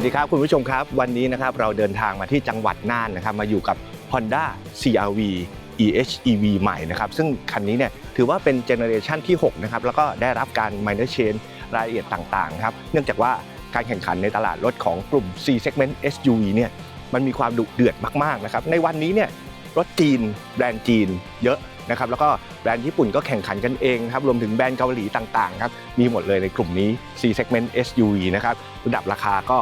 สวัสดีครับคุณผู้ชมครับ วันนี้นะครับเราเดินทางมาที่จังหวัดน่านนะครับมาอยู่กับ Honda CRV EHEV ใหม่นะครับซึ่งคันนี้เนี่ยถือว่าเป็นเจเนอเรชันที่6นะครับแล้วก็ได้รับการ minor change รายละเอียดต่างๆครับเนื่องจากว่าการแข่งขันในตลาดรถของกลุ่ม C segment SUV เนี่ยมันมีความดุเดือดมากๆนะครับในวันนี้เนี่ยรถจีนแบรนด์จีนเยอะนะครับแล้วก็แบรนด์ญี่ปุ่นก็แข่งขันกันเองครับรวมถึงแบรนด์เกาหลีต่างๆครับมีหมดเลยในกลุ่มนี้ C segment SUV นะครับระดับราคาก็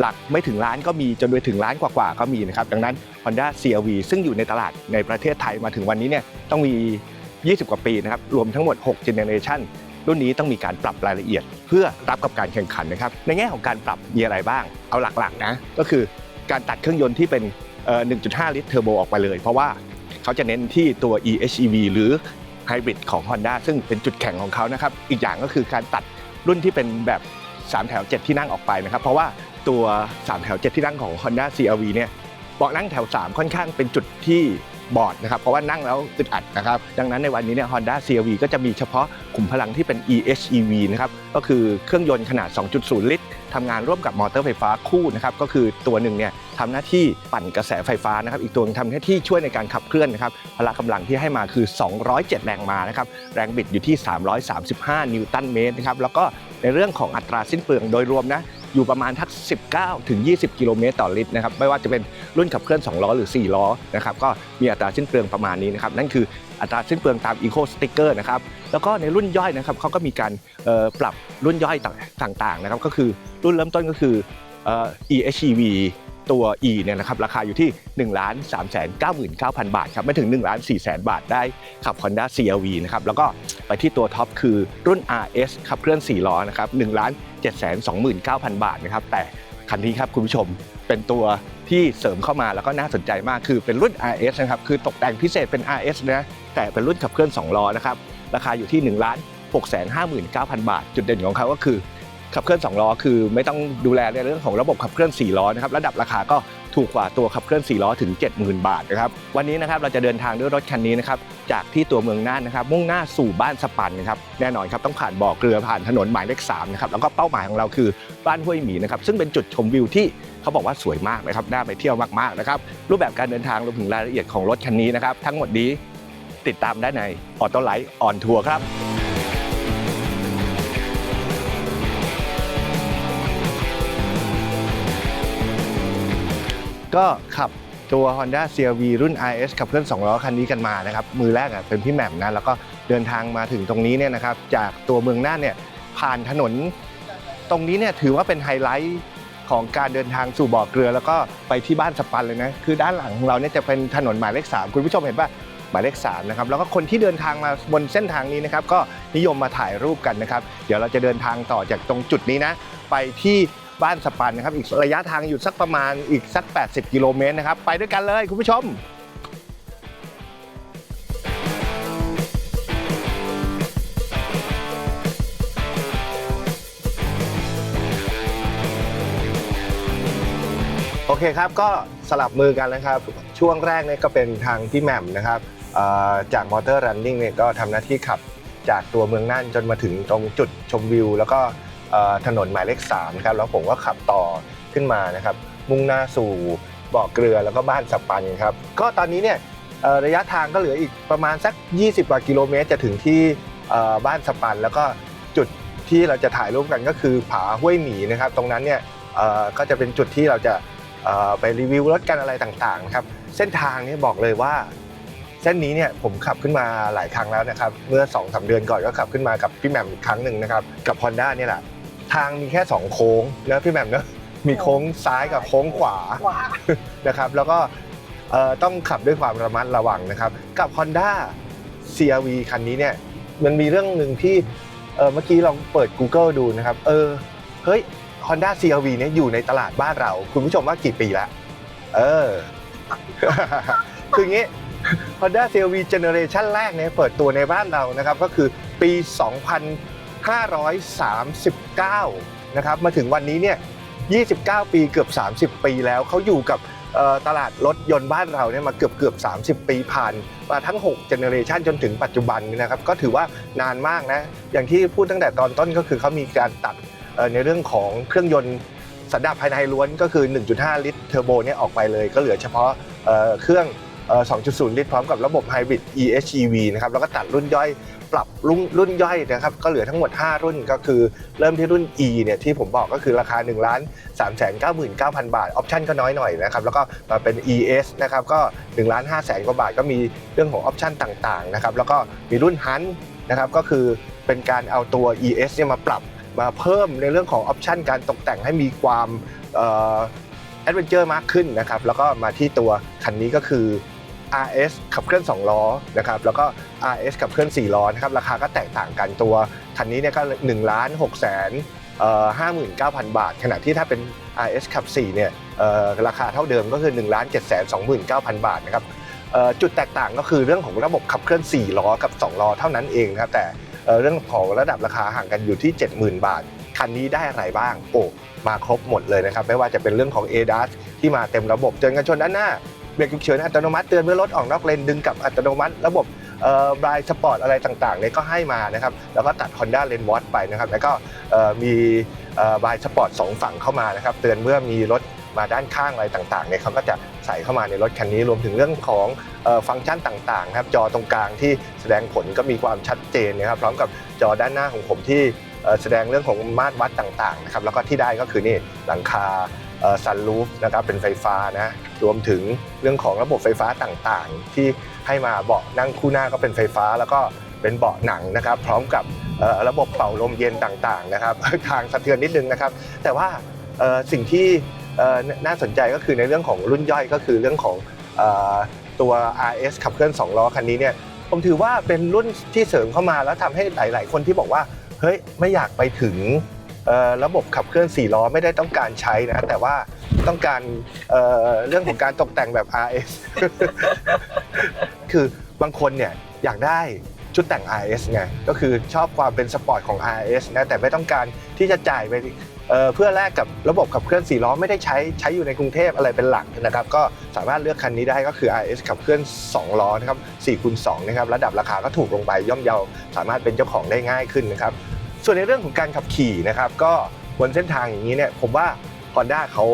หลักไม่ถึงล้านก็มีจนไปถึงล้านกว่าๆก็มีนะครับดังนั้น Honda CRV ซึ่งอยู่ในตลาดในประเทศไทยมาถึงวันนี้เนี่ยต้องมี 20 กว่าปีนะครับรวมทั้งหมด6 Generation รุ่นนี้ต้องมีการปรับรายละเอียด เพื่อรับกับการแข่งขันนะครับในแง่ของการปรับมีอะไรบ้าง เอาหลักๆนะก็คือการตัดเครื่องยนต์ที่เป็นเอ่อ1.5 ลิตรเทอร์โบออกไปเลย เพราะว่าเขาจะเน้นที่ตัว EHEV หรือ Hybrid ของ Honda ซึ่งเป็นจุดแข่งของเขานะครับอีกอย่างก็คือการตัดรุ่นที่เป็นแบบ 3 แถว 7 ที่นั่งออกไปนะครับ เพราะว่า ตัว 3 แถว 7 ที่นั่งของ Honda CRV เนี่ยเบาะนั่งแถว 3 ค่อนข้างเป็นจุดที่บอดนะครับเพราะว่านั่งแล้วอึดอัดนะครับดังนั้นในวันนี้เนี่ย Honda CRV ก็จะมีเฉพาะขุมพลังที่เป็น EHEV นะครับก็คือเครื่องยนต์ขนาด 2.0 ลิตรทำงานร่วมกับมอเตอร์ไฟฟ้าคู่นะครับก็คือตัวหนึ่งเนี่ยทำหน้าที่ปั่นกระแสไฟฟ้านะครับอีกตัวหนึงทำหน้าที่ช่วยในการขับเคลื่อนนะครับพละกำลังที่ให้มาคือ 207 แรงม้านะครับแรงบิดอยู่ที่ 335 นิวตันเมตรนะครับแล้วก็ในเรื่องของอัตราสิ้นเปลืองโดยรวมนะ อยู่ประมาณทัก 19 ถึง 20 กิโลเมตรต่อลิตรนะครับไม่ว่าจะเป็นรุ่นขับเคลื่อน 2 ล้อหรือ 4 ล้อนะครับก็มีอัตราสิ้นเปลืองประมาณนี้นะครับนั่นคืออัตราสิ้นเปลืองตาม Eco Sticker นะครับแล้วก็ในรุ่นย่อยนะครับเขาก็มีการปรับรุ่นย่อยต่างๆนะครับก็คือรุ่นเริ่มต้นก็คือ EHEV ตัว E เนี่ยนะครับราคาอยู่ที่ 1 3 9 9 0 0 0 บาทครับไม่ถึง 1 4 0 0 0 0 บาทได้ขับ Honda CRV นะครับแล้วก็ไปที่ตัวท็อปคือรุ่น RS ขับเคลื่อน 4 ล้อนะครับ1 7 2 9 729,000 บาทนะครับแต่คันนี้ครับคุณผู้ชมเป็นตัวที่เสริมเข้ามาแล้วก็น่าสนใจมากคือเป็นรุ่น RS นะครับคือตกแต่งพิเศษเป็น RS นะแต่เป็นรุ่นขับเคลื่อน2ล้อนะครับราคาอยู่ที่1 6 5 9 0 0 0 บาท จุดเด่นของเขาก็คือขับเคลื่อน2ล้อคือไม่ต้องดูแลในเรื่องของระบบขับเคลื่อน4ล้อนะครับระดับราคาก็ ถูกกว่าตัวขับเคลื่อน 4 ล้อถึง 70,000 บาทนะครับวันนี้นะครับเราจะเดินทางด้วยรถคันนี้นะครับจากที่ตัวเมืองน่านนะครับมุ่งหน้าสู่บ้านสปันนะครับแน่นอนครับต้องผ่านบ่อเกลือผ่านถนนหมายเลข3นะครับแล้วก็เป้าหมายของเราคือบ้านห้วยหมีนะครับซึ่งเป็นจุดชมวิวที่เขาบอกว่าสวยมากนะครับน่าไปเที่ยวมากๆนะครับรูปแบบการเดินทางรวมถึงรายละเอียดของรถคันนี้นะครับทั้งหมดนี้ติดตามได้ในออโต้ไลท์ออนทัวร์ครับ ก็ขับตัว Honda CRV รุ่น RS ขับเคลื่อน2ล้อคันนี้กันมานะครับมือแรกอะเป็นพี่แหม่มนะแล้วก็เดินทางมาถึงตรงนี้เนี่ยนะครับจากตัวเมืองน่านเนี่ยผ่านถนน ตรงนี้เนี่ยถือว่าเป็นไฮไลท์ของการเดินทางสู่บ่อเกลือ แล้วก็ไปที่บ้านสปันเลยนะคือด้านหลังของเราเนี่ยจะเป็นถนนหมายเลข 3 คุณผู้ชมเห็นป่ะหมายเลข3นะครับแล้วก็คนที่เดินทางมาบนเส้นทางนี้นะครับก็นิยมมาถ่ายรูปกันนะครับ เดี๋ยวเราจะเดินทางต่อจากตรงจุดนี้นะไปที่ บ้านสปันนะครับอีกระยะทางอยู่สักประมาณอีกสัก 80 กิโลเมตรนะครับ ไปด้วยกันเลยคุณผู้ชมโอเคครับก็สลับมือกันนะครับ ช่วงแรกเนี่ยก็เป็นทางพี่แหม่มนะครับจากมอเตอร์รันนิ่งเนี่ยก็ทำหน้าที่ขับจากตัวเมืองน่านจนมาถึงตรงจุดชมวิว แล้วก็ ถนนหมายเลข3นะครับแล้วผมก็ขับต่อขึ้นมานะครับมุ่งหน้าสู่บ่อเกลือแล้วก็บ้านสปันครับก็ตอนนี้เนี่ยระยะทางก็เหลืออีกประมาณสัก 20กว่ากิโลเมตร จะถึงที่บ้านสปัน แล้วก็จุดที่เราจะถ่ายรูปกันก็คือผาห้วยหมีนะครับ ตรงนั้นเนี่ยก็จะเป็นจุดที่เราจะไปรีวิวรถกันอะไรต่างๆนะครับเส้นทางนี้บอกเลยว่า เส้นนี้เนี่ยผมขับขึ้นมาหลายครั้งแล้วนะครับ เมื่อ2อสเดือนก่อนก็ขับขึ้นมากับพี่แหม่มอีกครั้งหนึ่งนะครับกับ Honda เนี่ยแหละ ทางมีแค่ 2 โค้งนะพี่แหม่มเนอะมีโค้งซ้ายกับโค้งขวาขวานะครับ แล้วก็เอ่อต้องขับด้วยความระมัดระวังนะครับ กับ Honda CRV คันนี้เนี่ยมันมีเรื่องหนึ่งที่เอ่อเมื่อกี้เราเปิด Google ดูนะครับ เออเฮ้ย Honda CRV เนี่ยอยู่ในตลาดบ้านเรา คุณผู้ชมว่ากี่ปีแล้วเออคืออย่างนี้ Honda CRV Generation แรกเนี่ยเปิดตัวในบ้านเรานะครับ ก็คือปี 2539 นะครับ มาถึงวันนี้เนี่ย 29 ปีเกือบ 30 ปีแล้วเขาอยู่กับตลาดรถยนต์บ้านเราเนี่ยมาเกือบเกือบ30 ปีผ่านมาทั้ง6 Generation จนถึงปัจจุบันนี้นะครับก็ถือว่านานมากนะอย่างที่พูดตั้งแต่ตอนต้นก็คือเขามีการตัดในเรื่องของเครื่องยนต์สันดาปภายในล้วนก็คือ 1.5 ลิตรเทอร์โบเนี่ยออกไปเลย ก็เหลือเฉพาะเครื่อง 2.0 ลิตรพร้อมกับระบบไฮบริด EHEV นะครับแล้วก็ตัดรุ่นย่อยปรับรุ่นรุ่นย่อยนะครับก็เหลือทั้งหมด 5 รุ่นก็คือเริ่มที่รุ่น E เนี่ยที่ผมบอกก็คือราคา1ล้าน3 9 9 0 0 0 บาท ออปชั่นก็น้อยหน่อยนะครับแล้วก็มาเป็น ES นะครับก็1ล้าน5แสนกว่าบาทก็มีเรื่องของออปชั่นต่างๆนะครับแล้วก็มีรุ่นฮันนะครับก็คือเป็นการเอาตัว ES เนี่ยมาปรับมาเพิ่มในเรื่องของออปชันการตกแต่งให้มีความแอดเวนเจอร์มากขึ้นนะครับแล้วก็มาที่ตัวคันนี้ก็คือ RS ขับเคลื่อน 2 ล้อนะครับแล้วก็ RS ขับเคลื่อน 4 ล้อนะครับราคาก็แตกต่างกันตัวคันนี้เนี่ยก็1ล้าน6แสนห้าหมื่นเก้าพันบาท ขณะที่ถ้าเป็น RS ขับ4เนี่ยเอ่อราคาเท่าเดิมก็คือ1ล้าน7แสน29,000บาทนะครับเอ่อจุดแตกต่างก็คือเรื่องของระบบขับเคลื่อน 4 ล้อกับ 2 ล้อเท่านั้นเองนะครับแต่เอ่อเรื่องของระดับราคาห่างกันอยู่ที่ 70,000 บาท คันนี้ได้อะไรบ้าง โอ้ มาครบหมดเลยนะครับ ไม่ว่าจะเป็นเรื่องของ ADAS ที่มาเต็มระบบเตือนกันชนด้านหน้า เบรกฉุกเฉินอัตโนมัติเตือนเมื่อรถออกนอกเลนดึงกลับอัตโนมัติ ระบบบรายสปอร์ตอะไรต่างๆเนี่ยก็ให้มานะครับแล้วก็ตัด Honda Lane Watch ไปนะครับแล้วก็มีบายสปอร์ตสองฝั่งเข้ามานะครับเตือนเมื่อมีรถมาด้านข้างอะไรต่างๆเนี่ยเขาก็จะใส่เข้ามาในรถคันนี้รวมถึงเรื่องของฟังก์ชันต่างๆนะครับจอตรงกลางที่แสดงผลก็มีความชัดเจนนะครับพร้อมกับจอด้านหน้าของผมที่แสดงเรื่องของมาตรวัดต่างๆนะครับแล้วก็ที่ได้ก็คือนี่หลังคา ซันรูฟนะครับเป็นไฟฟ้านะรวมถึงเรื่องของระบบไฟฟ้าต่างๆ ที่ให้มาเบาะนั่งคู่หน้าก็เป็นไฟฟ้า แล้วก็เป็นเบาะหนังนะครับ พร้อมกับระบบเป่าลมเย็นต่างๆนะครับ ทางสะเทือนนิดนึงนะครับ แต่ว่าสิ่งที่น่าสนใจก็คือในเรื่องของรุ่นย่อยก็คือเรื่องของตัว RS ขับเคลื่อน2ล้อคันนี้เนี่ยผมถือว่าเป็นรุ่นที่เสริมเข้ามาแล้วทำให้หลาย ๆ คนที่บอกว่าเฮ้ยไม่อยากไปถึง ระบบขับเคลื่อน4ล้อไม่ได้ต้องการใช้นะ แต่ว่าต้องการเเรื่องของการตกแต่งแบบ RS คือบางคนเนี่ยอยากได้ชุดแต่ง RS ไงก็คือชอบความเป็นสปอร์ตของ RS นะแต่ไม่ต้องการที่จะจ่ายไปเเพื่อแลกกับระบบขับเคลื่อน4ล้อไม่ได้ใช้ใช้อยู่ในกรุงเทพอะไรเป็นหลักนะครับก็สามารถเลือกคันนี้ได้ก็คือ RS ขับเคลื่อน 2 ล้อนะครับ4คูณ2นะครับระดับราคาก็ถูกลงไปย่อมเยาสามารถเป็นเจ้าของได้ง่ายขึ้นนะครับ ส่วนในเรื่องของการขับขี่นะครับ ก็บนเส้นทางอย่างนี้เนี่ยผมว่า Honda เขา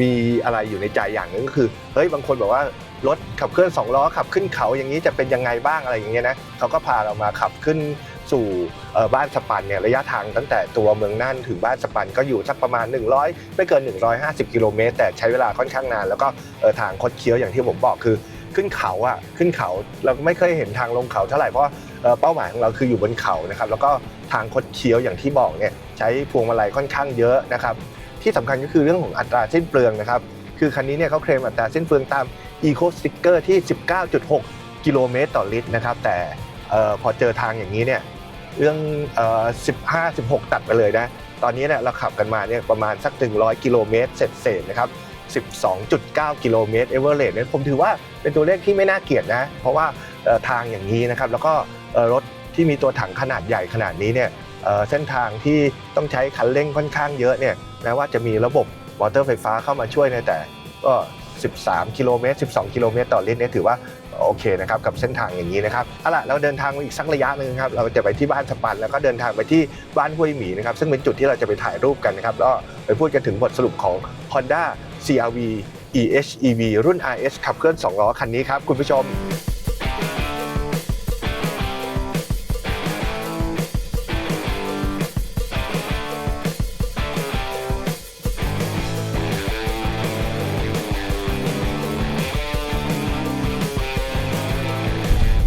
มีอะไรอยู่ในใจอย่างหนึงก็คือเฮ้ยบางคนบอกว่ารถขับเคลื่อนสองล้อขับขึ้นเขาอย่างนี้จะเป็นยังไงบ้างอะไรอย่างเงี้ยนะเขาก็พาเรามาขับขึ้นสู่บ้านสปันเนี่ยระยะทางตั้งแต่ตัวเมืองน่านถึงบ้านสปันก็อยู่สักประมาณ 100 ไม่เกิน 150 กิโลเมตรแต่ใช้เวลาค่อนข้างนาน แล้วก็ทางคดเคี้ยวอย่างที่ผมบอกคือ ขึ้นเขาอะขึ้นเขาเราไม่เคยเห็นทางลงเขาเท่าไหร่เพราะเป้าหมายของเราคืออยู่บนเขานะครับแล้วก็ทางคดเคี้ยวอย่างที่บอกเนี่ยใช้พวงมาลัยค่อนข้างเยอะนะครับที่สำคัญก็คือเรื่องของอัตราสิ้นเปลืองนะครับคือคันนี้เนี่ยเขาเคลมอัตราสิ้นเปลืองตาม Eco Sticker ที่ 19.6 กิโลเมตรต่อลิตรนะครับแต่พอเจอทางอย่างนี้เนี่ยเรื่อง 15 16 ตัดไปเลยนะตอนนี้เนี่ยเราขับกันมาเนี่ยประมาณสัก 100 กิโลเมตรเศษๆนะครับ 12.9 กิโลเมตรเอเวอร์เรเนี่ยผมถือว่า เป็นตัวเลขที่ไม่น่าเกลียดนะ เพราะว่าทางอย่างนี้นะครับ แล้วก็รถที่มีตัวถังขนาดใหญ่ขนาดนี้เนี่ยเส้นทางที่ต้องใช้คันเร่งค่อนข้างเยอะเนี่ยแม้ว่าจะมีระบบมอเตอร์ไฟฟ้าเข้ามาช่วยเนแต่ก็ 13 กิโลเมตร 12 กิโลเมตรต่อลิตรเนี่ยถือว่าโอเคนะครับกับเส้นทางอย่างนี้นะครับเอาล่ะเราเดินทางอีกสักระยะหนึ่งครับเราจะไปที่บ้านสปัน แล้วก็เดินทางไปที่บ้านห้วยหมีนะครับซึ่งเป็นจุดที่เราจะไปถ่ายรูปกันนะครับแล้วไปพูดกันถึงบทสรุปของ Honda CRV EHEV รุ่น RS ขับเคลื่อน 2 ล้อคันนี้ครับ คุณผู้ชม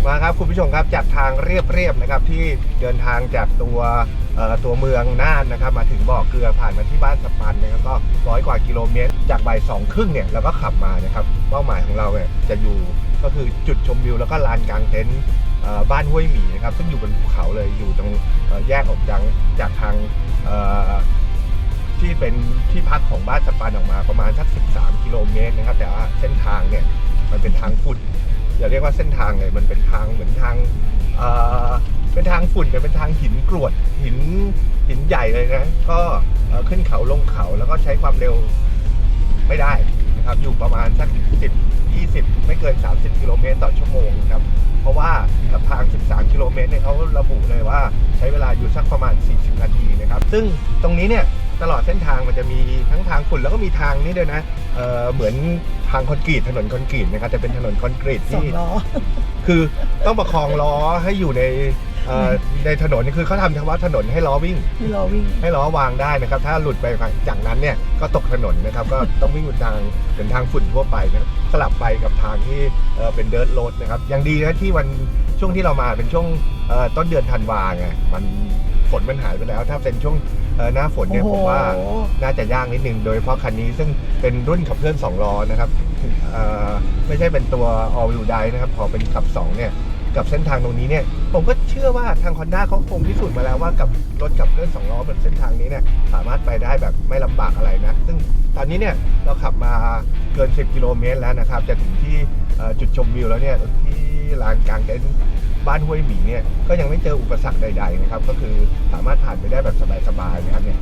มาครับคุณผู้ชมครับจากทางเรียบๆนะครับที่เดินทางจากตัวตัวเมืองน่านนะครับ มาถึงบ่อเกลือผ่านมาที่บ้านสปันนะครับก็ร้อยกว่ากิโลเมตร จากบ่ายสองครึ่งเนี่ยเราก็ขับมานะครับเป้าหมายของเราเนี่ยจะอยู่ก็คือจุดชมวิวแล้วก็ลานกลางเต็นท์บ้านห้วยหมีนะครับ ซึ่งอยู่บนภูเขาเลยอยู่ตรงแยกออกจากจากทางที่เป็นที่พักของบ้านสปันออกมาประมาณสัก 13 กิโลเมตรนะครับ แต่ว่าเส้นทางเนี่ยมันเป็นทางฝุ่นอย่าเรียกว่าเส้นทางเลยมันเป็นทางเหมือนทางเเป็นทางฝุ่นแต่เป็นทางหินกรวดหินหินใหญ่เลยนะ ก็ขึ้นเขาลงเขาแล้วก็ใช้ความเร็ว ไม่ได้นะครับอยู่ประมาณสัก 10 20 ไม่เกิน 30 กิโลเมตรต่อชั่วโมงครับเพราะว่าทาง 13 กิโลเมตรเนี่ยเขาระบุเลยว่าใช้เวลาอยู่สักประมาณ 40 นาทีนะครับ ซึ่งตรงนี้เนี่ยตลอดเส้นทางมันจะมีทั้งทางฝุ่นแล้วก็มีทางนี้ด้วยนะเออเหมือนทางคอนกรีตถนนคอนกรีตนะครับจะเป็นถนนคอนกรีตที่ คือต้องประคองล้อให้อยู่ในเอ่อในถนนนี่คือเขาทำเฉพาะถนนให้ล้อวิ่ง ที่ล้อวิ่ง ให้ล้อวางได้นะครับ ถ้าหลุดไปจากนั้นเนี่ยก็ตกถนนนะครับ ก็ต้องวิ่งบนทางเป็นทางฝุ่นทั่วไปนะครับสลับไปกับทางที่เอ่อเป็นเดิร์ r โรดนะครับยังดีนะที่วันช่วงที่เรามาเป็นช่วงเอ่อต้นเดือนธันวาไงมันฝ นมันหายไปแล้ว ถ้าเป็นช่วงเอ่อหน้าฝนเนี่ยผมว่าโอ้โหน่าจะยากนิดนึงโดยเฉพาะคันนี้ซึ่งเป็นรุ่นขับเคลื่อน2ล้อนะครับเอ่อไม่ใช่เป็นตัว all wheel drive นะครับพอเป็นขับ2เนี่ยกับเส้นทางตรงนี้เนี่ยผมก็เชื่อว่าทาง Honda เขาคงพิสูจน์มาแล้วว่ากับรถขับเคลื่อน2ล้อบนเส้นทางนี้เนี่ยสามารถไปได้แบบไม่ลำบากอะไรนะซึ่งตอนนี้เนี่ยเราขับมาเกิน 10 กิโลเมตรแล้วนะครับจะถึงที่เอ่อจุดชมวิวแล้วเนี่ยที่ลานกลางเต็นท์ บ้านห้วยหมีเนี่ยก็ยังไม่เจออุปสรรคใด ๆ นะครับ ก็คือสามารถผ่านไปได้แบบสบายๆนะครับเนี่ย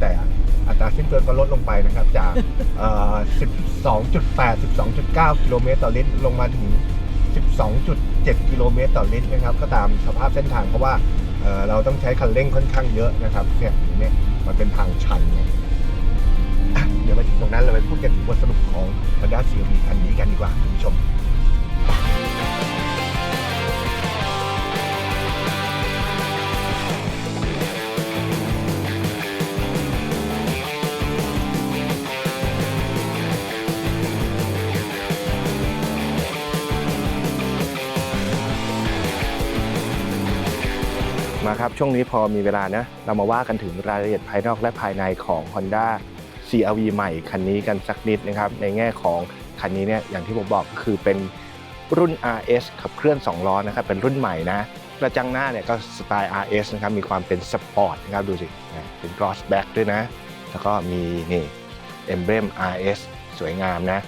แต่อัตราสิ้นเปลืองก็ลดลงไปนะครับ จาก 12.8 12.9 กิโลเมตรต่อลิตรลงมาถึง 12.7 กิโลเมตรต่อลิตรนะครับ ก็ตามสภาพเส้นทางเพราะว่าเราต้องใช้คันเร่งค่อนข้างเยอะนะครับเนี่ยเนี่ยมันเป็นทางชันไงอะเดี๋ยวไปถึงตรงนั้นเราไปพูดกันถึงบทสรุปของ Honda CRV คันนี้กันดีกว่าคุณผู้ชม มาครับ ช่วงนี้พอมีเวลานะเรามาว่ากันถึงรายละเอียดภายนอกและภายในของ Honda CRV ใหม่คันนี้กันสักนิดนะครับในแง่ของคันนี้เนี่ยอย่างที่ผมบอกก็คือเป็นรุ่น RS ขับเคลื่อน 2 ล้อนะครับเป็นรุ่นใหม่นะกระจังหน้าเนี่ยก็สไตล์ RS นะครับมีความเป็นสปอร์ตนะครับดูสิเป็น cross back ด้วยนะ แล้วก็มีนี่ emblem RS สวยงามนะ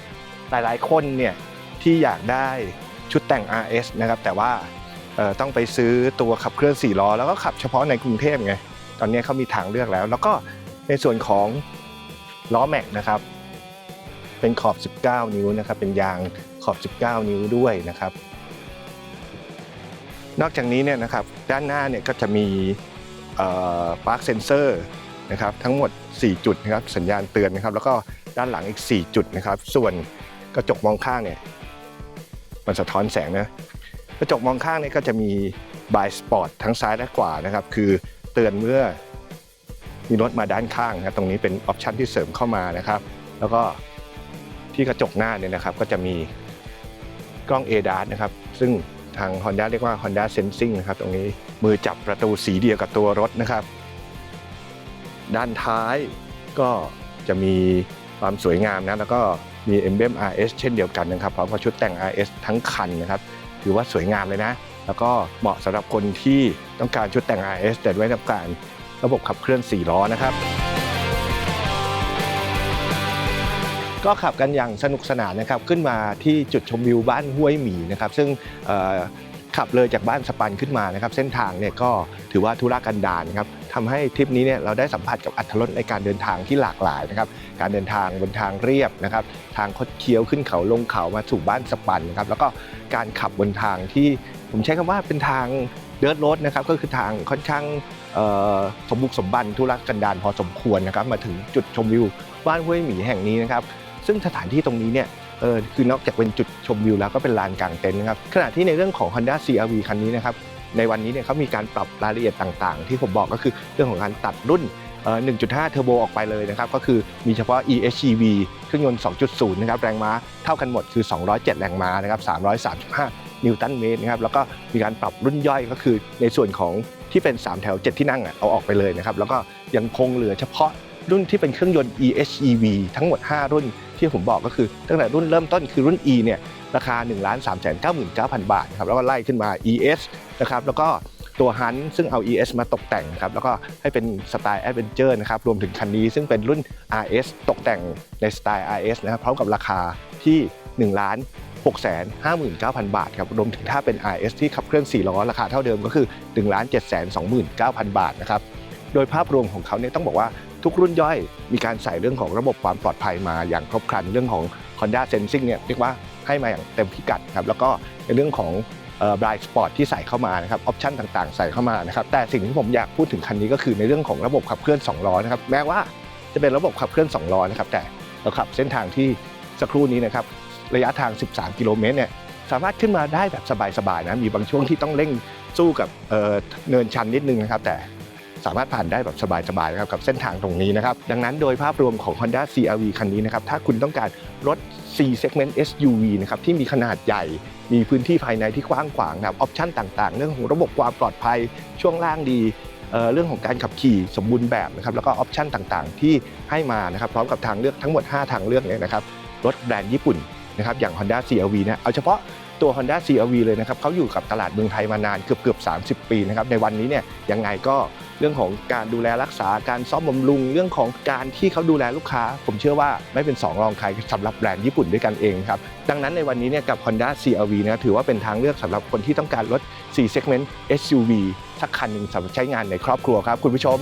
หลายๆคนเนี่ยที่อยากได้ชุดแต่ง RS นะครับแต่ว่า ต้องไปซื้อตัวขับเคลื่อน4ล้อแล้วก็ขับเฉพาะในกรุงเทพไงตอนนี้เขามีทางเลือกแล้ว แล้วก็ในส่วนของล้อแม็กนะครับ เป็นขอบ 19 นิ้วนะครับ เป็นยางขอบ 19 นิ้วด้วยนะครับ นอกจากนี้เนี่ยนะครับด้านหน้าเนี่ยก็จะมีปาร์คเซนเซอร์นะครับทั้งหมด 4 จุดนะครับสัญญาณเตือนนะครับ แล้วก็ด้านหลังอีก 4 จุดนะครับ ส่วนกระจกมองข้างเนี่ยมันสะท้อนแสงนะ ระจกมองข้างเนี่ยก็จะมีบายสปอร์ตทั้งซ้ายและขวานะครับ คือเตือนเมื่อมีรถมาด้านข้างนะครับตรงนี้เป็นออปชันที่เสริมเข้ามานะครับ แล้วก็ที่กระจกหน้าเนี่ยนะครับ ก็จะมีกล้อง a d a s นะครับ ซึ่งทาง Honda เรียกว่า Honda Sensing นะครับ ตรงนี้มือจับประตูสีเดียวกับตัวรถนะครับ ด้านท้ายก็จะมีความสวยงามนะแล้วก็มี emblem RS เช่นเดียวกันนะครับพร้อมกับชุดแต่ง RS ทั้งคันนะครับ ถือว่าสวยงามเลยนะ แล้วก็เหมาะสำหรับคนที่ต้องการชุดแต่ง RS แต่ด้วยต้องการระบบขับเคลื่อน 4 ล้อนะครับก็ขับกันอย่างสนุกสนานนะครับขึ้นมาที่จุดชมวิวบ้านห้วยหมีนะครับซึ่งขับเลยจากบ้านสปันขึ้นมานะครับเส้นทางเนี่ยก็ถือว่าธุรกันดารนะครับทำให้ทริปนี้เนี่ยเราได้สัมผัสกับอัตรสในการเดินทางที่หลากหลายนะครับ การเดินทางบนทางเรียบนะครับทางคดเคี้ยวขึ้นเขาลงเขามาสู่บ้านสปันนะครับแล้วก็การขับบนทางที่ผมใช้คำว่าเป็นทางเดิร์ดรถนะครับก็คือทางค่อนข้างสมบุกสมบันธุรกันดารพอสมควรนะครับมาถึงจุดชมวิวบ้านห้วยหมีแห่งนี้นะครับซึ่งสถานที่ตรงนี้เนี่ยเออคือนอกจากเป็นจุดชมวิวแล้วก็เป็นลานกลางเต็นท์นะครับขณะที่ในเรื่องของ Honda CRV คันนี้นะครับในวันนี้เนี่ยเขามีการปรับรายละเอียดต่างๆ ที่ผมบอกก็คือเรื่องของการตัดรุ่น 1.5 เทอร์โบออกไปเลยนะครับ ก็คือมีเฉพาะ EHEV เครื่องยนต์ 2.0 นะครับ แรงม้าเท่ากันหมดคือ 207 แรงม้านะครับ 335 นิวตันเมตรนะครับ แล้วก็มีการปรับรุ่นย่อยก็คือในส่วนของที่เป็น 3 แถว 7 ที่นั่งอะเอาออกไปเลยนะครับ แล้วก็ยังคงเหลือเฉพาะรุ่นที่เป็นเครื่องยนต์ EHEV ทั้งหมด 5 รุ่นที่ผมบอกก็คือตั้งแต่รุ่นเริ่มต้นคือรุ่น E เนี่ยราคา 1 3 9 9 0 0 0 บาทนะครับแล้วก็ไล่ขึ้นมา ES นะครับแล้วก็ ตัวฮันซึ่งเอา ES มาตกแต่งครับแล้วก็ให้เป็นสไตล์แอดเวนเจอร์นะครับรวมถึงคันนี้ซึ่งเป็นรุ่น RS ตกแต่งในสไตล์ RS นะครับพร้อมกับราคาที่ 1 ล้าน6 5 9 0 0 0 บาทครับรวมถึงถ้าเป็น RS ที่ขับเคลื่อน 4 ล้อ ราคาเท่าเดิมก็คือ1ล้าน7 2 9 0 0 0 บาทนะครับ โดยภาพรวมของเขาเนี่ยต้องบอกว่าทุกรุ่นย่อยมีการใส่เรื่องของระบบความปลอดภัยมาอย่างครบครันเรื่องของ Honda Sensing เนี่ยเรียกว่าให้มาอย่างเต็มพิกัดครับแล้วก็ในเรื่องของ บรายสปอร์ตที่ใส่เข้ามานะครับออปชันต่างๆ ใส่เข้ามานะครับแต่สิ่งที่ผมอยากพูดถึงคันนี้ก็คือในเรื่องของระบบขับเคลื่อน2ล้อนะครับแม้ว่าจะเป็นระบบขับเคลื่อน2ล้อนะครับแต่เราขับเส้นทางที่สักครู่นี้นะครับระยะทาง 13 กิโลเมตรเนี่ยสามารถขึ้นมาได้แบบสบายๆนะมีบางช่วงที่ต้องเร่งสู้กับเเนินชันนิดนึงนะครับ แต่สามารถผ่านได้แบบสบายๆนะครับกับเส้นทางตรงนี้นะครับ ดังนั้นโดยภาพรวมของ Honda CR-V คันนี้นะครับ ถ้าคุณต้องการรถ C segment SUV นะครับที่มีขนาดใหญ่ มีพื้นที่ภายในที่กว้างขวางนะครับออปชั่นต่างๆ เรื่องของระบบความปลอดภัยช่วงล่างดีเรื่องของการขับขี่สมบูรณ์แบบนะครับแล้วก็ออปชั่นต่างๆ ที่ให้มานะครับพร้อมกับทางเลือกทั้งหมด 5 ทางเลือกเนี่ยนะครับรถแบรนด์ญี่ปุ่นนะครับอย่าง Honda CR-V เนี่ยเอาเฉพาะ ตัว Honda CR-V เลยนะครับเขาอยู่กับตลาดเมืองไทยมานานเกือบเกือบ30 ปีนะครับในวันนี้เนี่ยยังไงก็เรื่องของการดูแลรักษาการซ่อมบำรุงเรื่องของการที่เขาดูแลลูกค้า ผมเชื่อว่าไม่เป็นสองรองใครสำหรับแบรนด์ญี่ปุ่นด้วยกันเองครับดังนั้นในวันนี้เนี่ยกับ Honda CR-V นะถือว่าเป็นทางเลือกสำหรับคนที่ต้องการรถ4 segment SUV สักคันหนึ่งสำหรับใช้งานในครอบครัวครับคุณผู้ชม